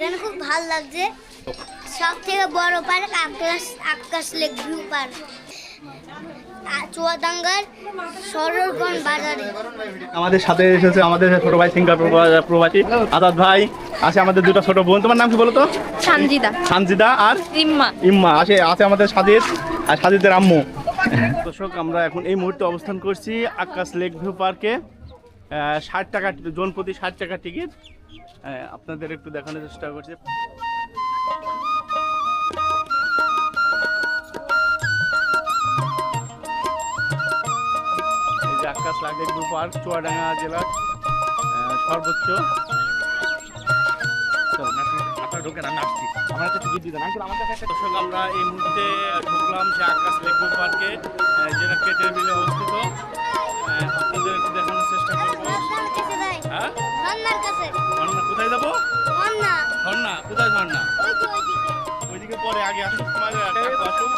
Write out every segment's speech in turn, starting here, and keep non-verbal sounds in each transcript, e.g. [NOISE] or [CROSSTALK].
এখানে খুব ভালো লাগছে। সব থেকে বড় park Akash Akash lake view park. চুয়াডাঙ্গার সরলগঞ্জ বাজারে। আমাদের সাথে এসেছে আমাদের ছোট ভাই সিঙ্গার প্রবা- প্রবাসী আজাদ ভাই আছে আমাদের দুটো ছোট বোন। তোমার নাম কি বলো তো? সানজিদা। সানজিদা আর ইম্মা ইম্মা আছে আছে আমাদের সাজিদ আর সাজিদের আম্মু। দর্শক আমরা এখন এই মুহূর্তে অবস্থান করছি আকাশ লেক ভিউ পার্কে। ষাট টাকা জন প্রতি ষাট টাকা টিকিট। আপনাদের একটু দেখানোর চেষ্টা করছি। Akash lake view park Chuadanga জেলার সর্বোচ্চ। দর্শক আমরা এই মুহূর্তে ঢুকলাম সে আকাশ লেকবো পার্কে যেটা কেটে মিলে অবস্থিত। আপনাদের একটু দেখানোর চেষ্টা করব। হ্যাঁ? ঝর্ণার কাছে। ঝর্ণা কোথায় যাব? ঝর্ণা ঝর্ণা কোথায় ঝর্ণা ওই যে ওইদিকে। ওইদিকে পরে আগে আসুক তোমার আসুন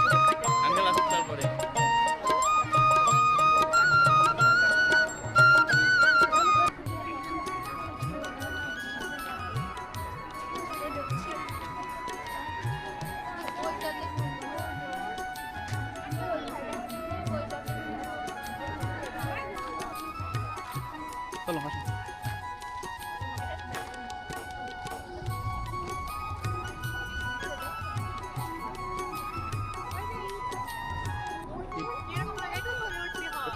আঙ্কেল তারপরে।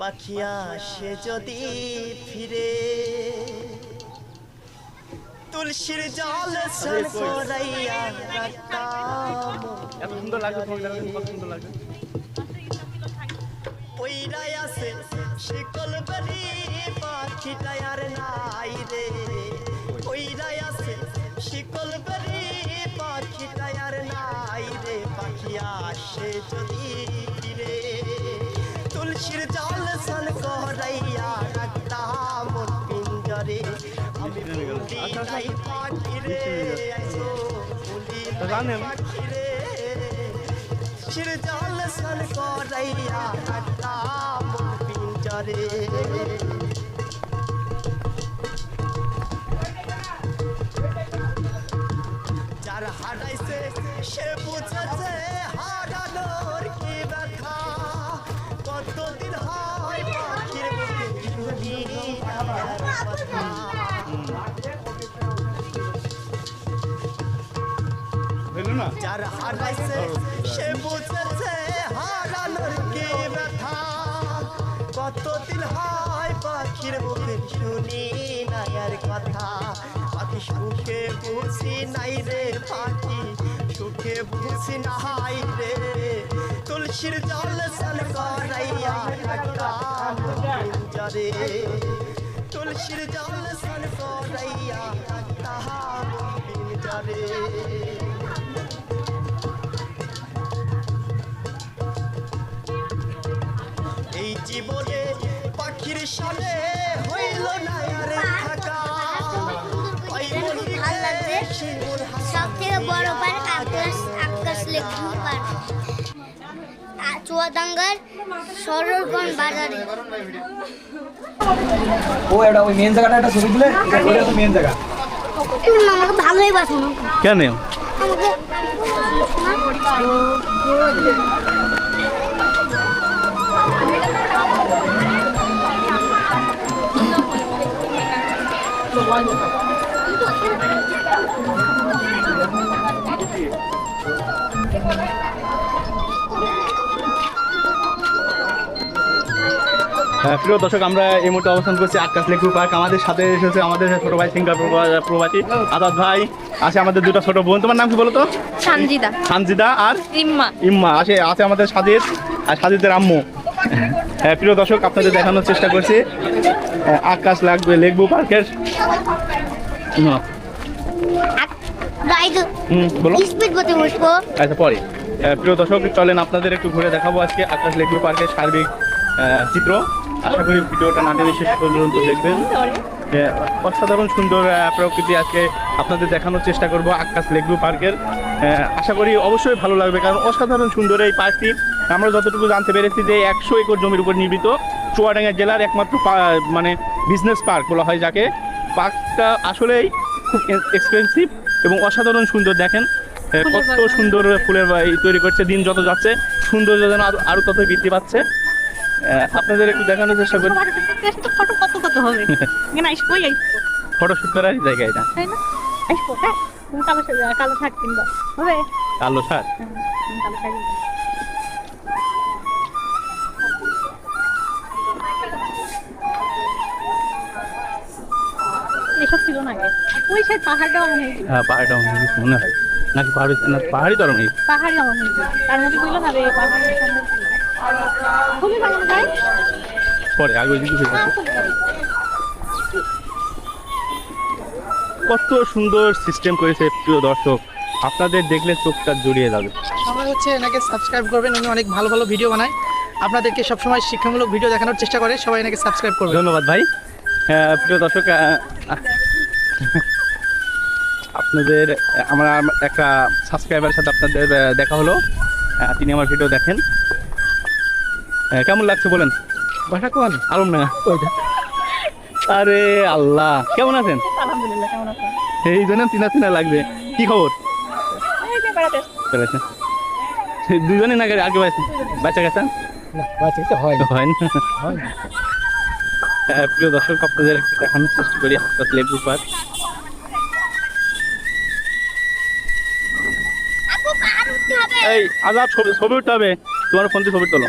পাখি আসে যদি ফিরে। তুলসীর জল সর করাইয়া রাখতাম। সুন্দর কত সুন্দর লাগছে। পইরাই আছে শিকল বেরি পাখিটা আর নাই রে। পইরাই আছে শিকল বেরি পাখিটা আর নাই রে। পাখি আসে যদি ফিরে। তুলসীর জল সন করাইয়া রাখতাম পিঞ্জরে আমি বলি নাই পাখি রে আইসো বলি নাই পাখি রে শির জল সন করাইয়া রাখতাম পিঞ্জরে যার হারাইছে, সে বুঝেছে হারানোর কি ব্যথা। কতদিন হয় পাখির মুখে শুনি না আর কথা। পাখি সুখে বুঝি নাই রে পাখি, সুখে বুঝি নাই রে। তুলসীর জল সন করাইয়া পিঞ্জরে তুলসীর জল সন করাইয়া রাখতাম পিঞ্জরে জীবনে পাখির সামনে হইল না আর থাকা। সব থেকে বড় park Akash Akash view park আ- সরলগঞ্জ বাজারে। ও এটা ওই মেন জায়গাটা একটা ছবি তুলে? ওটা তো মেন জায়গা। তুমি আমাকে ভালোই বাসো কেন? আমাকে প্রিয় দর্শক আমরা এই মুহূর্তে অবস্থান করছি আকাশ লেকু পার্ক আমাদের সাথে এসেছে আমাদের ছোট ভাই সিঙ্গার প্রবা- প্রবাসী আজাদ ভাই। আছে আমাদের দুটো ছোট বোন। তোমার নাম কি বলো তো? সানজিদা। সানজিদা আর রিম্মা ইম্মা। আছে আছে আমাদের সাজিদ। আর সাজিদের আম্মু। হ্যাঁ প্রিয় দর্শক আপনাদের দেখানোর চেষ্টা করছি। আকাশ লাগবে লেকবু পার্কের। আচ্ছা পরে। প্রিয় দর্শক চলেন আপনাদের একটু ঘুরে দেখাবো আজকে আকাশ লেকভিউ পার্কের সার্বিক চিত্র। আশা করি ভিডিওটা না টেনে শেষ পর্যন্ত দেখবেন। অসাধারণ সুন্দর প্রকৃতি আজকে আপনাদের দেখানোর চেষ্টা করব আকাশ লেকভিউ পার্কের। আশা করি অবশ্যই ভালো লাগবে কারণ অসাধারণ সুন্দর এই পার্কটি। আমরা যতটুকু জানতে পেরেছি যে একশো একর জমির উপর নির্মিত। চুয়াডাঙ্গা জেলার একমাত্র মানে বিজনেস পার্ক বলা হয় যাকে। পার্কটা আসলেই খুব এক্সপেন্সিভ এবং অসাধারণ সুন্দর দেখেন। কত সুন্দর ফুলের তৈরি করছে দিন যত যাচ্ছে সৌন্দর্য যেন আরও আরও তত বৃদ্ধি পাচ্ছে। আপনাদের একটু দেখানোর চেষ্টা করি। ফটো কত হবে? [LAUGHS] ফটোশুট করার জায়গা এটা। হ্যাঁ। কালো শার্ট কিনবো। হবে? কালো হ্যাঁ, কালো শাড়ি আগে ওই সে মনে হ্যাঁ। পাহাড়টা অনেক মনে হয়। নাকি পাহাড়ি না পাহাড়ি তো অনেক পাহাড়ি আমার তার মধ্যে বলল না। রে খুবই ভালো যায় পরে আগে ওই দিকে কত সুন্দর সিস্টেম করেছে প্রিয় দর্শক। আপনাদের দেখলে চোখটা জড়িয়ে যাবে। সবাই হচ্ছে এনাকে সাবস্ক্রাইব করবেন উনি অনেক ভালো ভালো ভিডিও বানায়। আপনাদেরকে সবসময় শিক্ষামূলক ভিডিও দেখানোর চেষ্টা করে সবাই এনাকে সাবস্ক্রাইব করবেন। ধন্যবাদ ভাই। প্রিয় দর্শক আপনাদের আমার একটা সাবস্ক্রাইবারের সাথে আপনাদের দেখা হলো। তিনি আমার ভিডিও দেখেন। কেমন লাগছে বলেন? বাসা কোন? আলম না আরে আল্লাহ কেমন আছেন? আলহামদুলিল্লাহ কেমন আছেন? এই জন্য তিনা তিনা লাগবে। কি খবর? দুজনে না আগে বাঁচা বাচ্চা গেছেন হয় হয় না। হ্যাঁ, প্রিয় দর্শক আপনাদের দেখানোর চেষ্টা করি আপনার লেবু পার্ক এই আজাদ ছবি ছবি উঠতে হবে তোমার ফোন দিয়ে ছবি তোলো।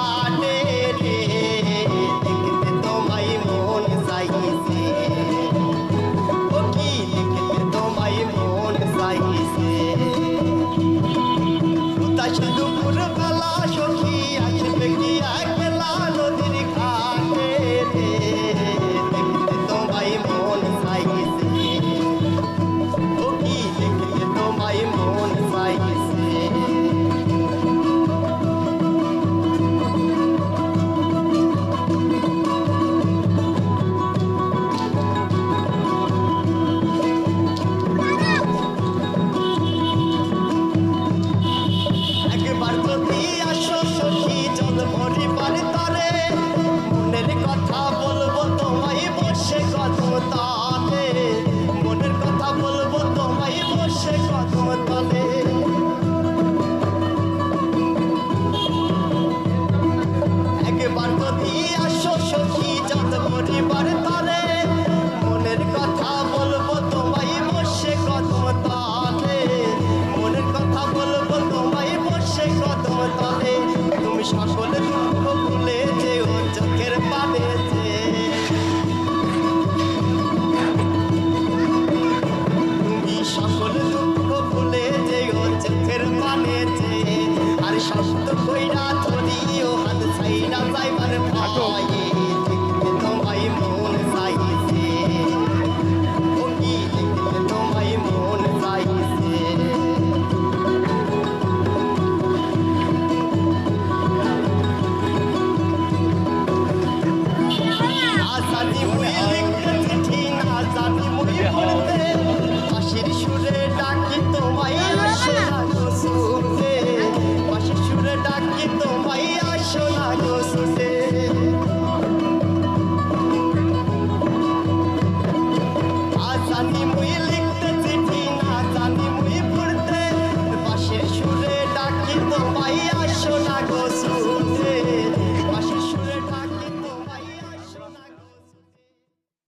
বলে তুমি সকলে দুঃখ